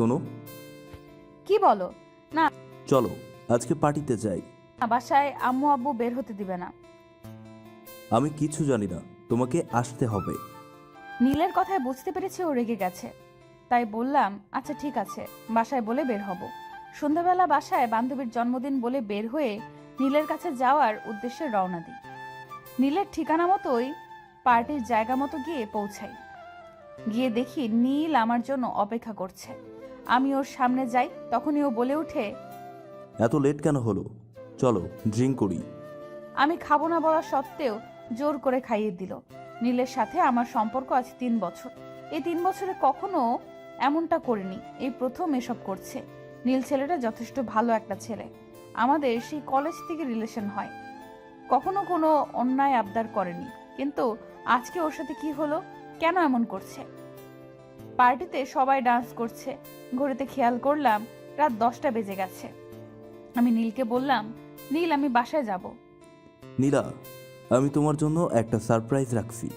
শোনো। কি বলো? না। চলো আজকে পার্টিতে যাই। বাসায় আম্মু আব্বু বের হতে দিবে না। আমি কিছু জানি না তোমাকে আসতে হবে। নীলের কথায় বুঝতে পেরেছে ও রেগে গেছে। তাই বললাম আচ্ছা ঠিক আছে বাসায় বলে বের হব। সন্ধ্যাবেলা বাসায় বান্ধবীর জন্মদিন বলে বের হয়ে নীলের কাছে যাওয়ার উদ্দেশ্যে রওনা দিই। নীলের ঠিকানা মতোই পার্টির জায়গা মতো গিয়ে পৌঁছাই। গিয়ে দেখি নীল আমার জন্য অপেক্ষা করছে। আমি ওর সামনে যাই তখনই ও বলে ওঠে এত লেট কেন হলো? চলো ড্রিঙ্ক করি। আমি খাব না বলা সত্ত্বেও জোর করে খাইয়ে দিল। নীলের সাথে আমার সম্পর্ক আছে তিন বছর। এই তিন বছরে কখনো এমনটা করিনি। এই প্রথম এসব করছে। নীল ছেলেটা যথেষ্ট ভালো একটা ছেলে। আমাদের সেই কলেজ থেকে রিলেশন হয়। কখনো কোনো অন্যায় আবদার করেনি। কিন্তু আজকে ওর সাথে কি হলো? কেন এমন করছে? পার্টিতে সবাই ডান্স করছে। ঘড়িতে খেয়াল করলাম রাত দশটা বেজে গেছে। আমি নীলকে বললাম নীল আমি বাসায় যাব। নীলা আমি তোমার জন্য একটা সারপ্রাইজ রাখছি।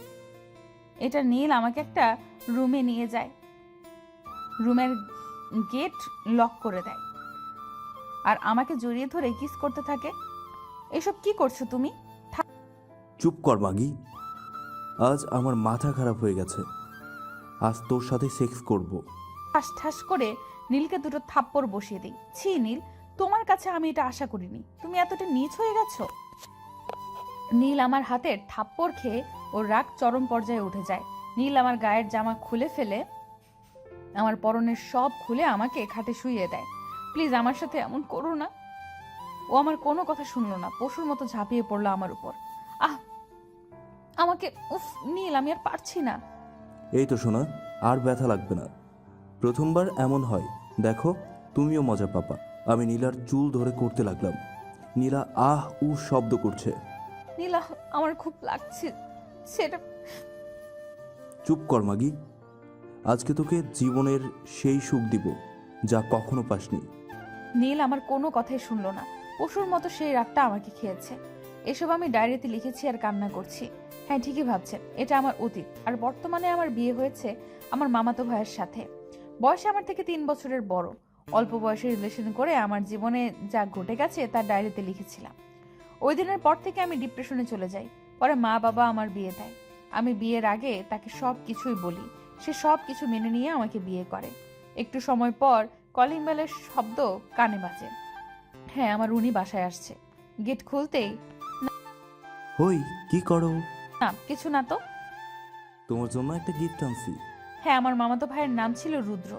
এটা নীল আমাকে একটা রুমে নিয়ে যায়। রুমের গেট লক করে দেয়। আর আমাকে জড়িয়ে ধরে কিস করতে থাকে। এসব কি করছ তুমি? চুপ কর মাগি। আজ আমার মাথা খারাপ হয়ে গেছে। আজ তোর সাথে সেক্স করব। ঠাস ঠাস করে নীলকে দুটো থাপ্পড় বসিয়ে দিই। ছি, নীল, তোমার কাছে আমি এটা আশা করিনি। তুমি এতটা নিচ হয়ে গেছো? নীল আমার হাতের থাপ্পড় খেয়ে ওর রাগ চরম পর্যায়ে উঠে যায়। নীল আমার গায়ের জামা খুলে ফেলে, আমার পরনের সব খুলে আমাকে খাটে শুইয়ে দেয়। প্লিজ আমার সাথে এমন করো না। ও আমার কোনো কথা শুনলো না, পশুর মতো ঝাঁপিয়ে পড়ল আমার উপর। আহ, আমাকে, উফ, নীল, আমি আর পারছি না। এই তো শোনা আর ব্যথা লাগবে না। প্রথমবার এমন হয়। দেখো তুমিও মজা পাপা আমি নীলার চুল ধরে করতে লাগলাম। নীলা আহ উ শব্দ করছে। নীলা আমার খুব লাগছে। সেটা চুপ কর মাগি। আজকে তোকে জীবনের সেই সুখ দিব যা কখনো পাসনি। নীল আমার কোনো কথাই শুনলো না। পশুর মতো সেই রাগটা আমাকে খেয়েছে। এসব আমি ডায়েরিতে লিখেছি আর কান্না করছি। হ্যাঁ ঠিকই ভাবছেন। এটা আমার অতীত। আর বর্তমানে আমার বিয়ে হয়েছে আমার মামাতো ভাইয়ের সাথে। বয়সে আমার থেকে তিন বছরের বড়। অল্প বয়সে রিলেশন করে আমার জীবনে যা ঘটে গেছে তার ডায়েরিতে লিখেছিলাম। ওই দিনের পর থেকে আমি ডিপ্রেশনে চলে যাই। পরে মা বাবা আমার বিয়ে দেয়। আমি বিয়ের আগে তাকে সব কিছুই বলি। সে সব কিছু মেনে নিয়ে আমাকে বিয়ে করে। একটু সময় পর কলিং বেলের শব্দ কানে বাজে। হ্যাঁ আমার উনি বাসায় আসছে। গেট খুলতেই হই কি করো? না কিছু না তো। তোমার জন্য একটা গিফট আনছি। হ্যাঁ আমার মামাতো ভাইয়ের নাম ছিল রুদ্র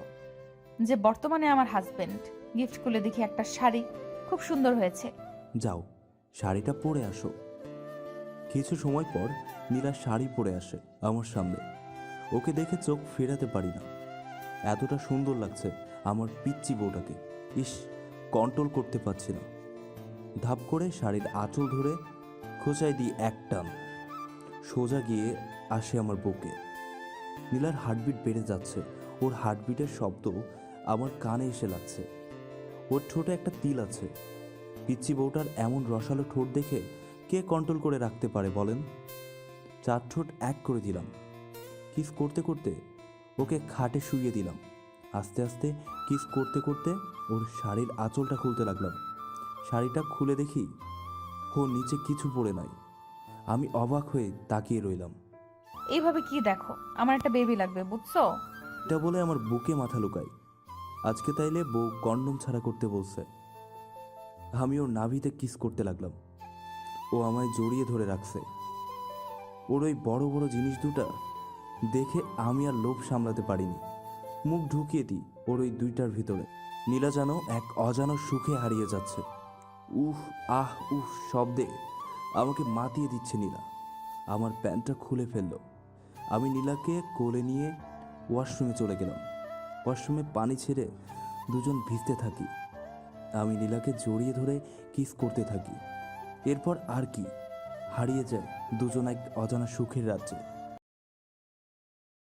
যে বর্তমানে আমার হাজবেন্ড গিফট খুলে দেখি একটা শাড়ি খুব সুন্দর হয়েছে। যাও শাড়িটা পরে আসো। কিছু সময় পর নীলা শাড়ি পরে আসে আমার সামনে। ওকে দেখে চোখ ফেরাতে পারি না। এতটা সুন্দর লাগছে আমার পিচ্চি বউটাকে। ইস কন্ট্রোল করতে পারছি না। ধাপ করে শাড়ির আঁচল ধরে খোঁচাই দিই এক টান। সোজা গিয়ে আসে আমার বুকে। নীলার হার্টবিট বেড়ে যাচ্ছে। ওর হার্টবিটের শব্দ আমার কানে এসে লাগছে। ওর ঠোঁটে একটা তিল আছে। পিচ্চি বউটার এমন রসালো ঠোঁট দেখে কে কন্ট্রোল করে রাখতে পারে বলেন? চার ঠোঁট এক করে দিলাম। কিস করতে করতে ওকে খাটে শুইয়ে দিলাম। আস্তে আস্তে কিস করতে করতে ওর শাড়ির আঁচলটা খুলতে লাগলাম। শাড়িটা খুলে দেখি ও নিচে কিছু পড়ে নাই। আমি অবাক হয়ে তাকিয়ে রইলাম। এইভাবে কি দেখো? আমার একটা বেবি লাগবে বুঝছ? এটা বলে আমার বুকে মাথা লুকাই আজকে তাইলে বউ কন্ডম ছাড়া করতে বলছে। আমি ওর নাভিতে কিস করতে লাগলাম। ও আমায় জড়িয়ে ধরে রাখছে। ওর ওই বড় বড় জিনিস দুটা দেখে আমি আর লোভ সামলাতে পারিনি। মুখ ঢুকিয়ে দিই ওর ওই দুইটার ভিতরে। নীলা যেন এক অজানো সুখে হারিয়ে যাচ্ছে। উফ আহ উফ শব্দে আমাকে মাতিয়ে দিচ্ছে নীলা। আমার প্যান্টটা খুলে ফেলল। আমি নীলাকে কোলে নিয়ে ওয়াশরুমে চলে গেলাম। ওয়াশরুমে পানি ছেড়ে দুজন ভিজতে থাকি। আমি নীলাকে জড়িয়ে ধরে কিস করতে থাকি। এরপর আর কি? হারিয়ে যায় দুজন এক অজানা সুখের রাজ্যে।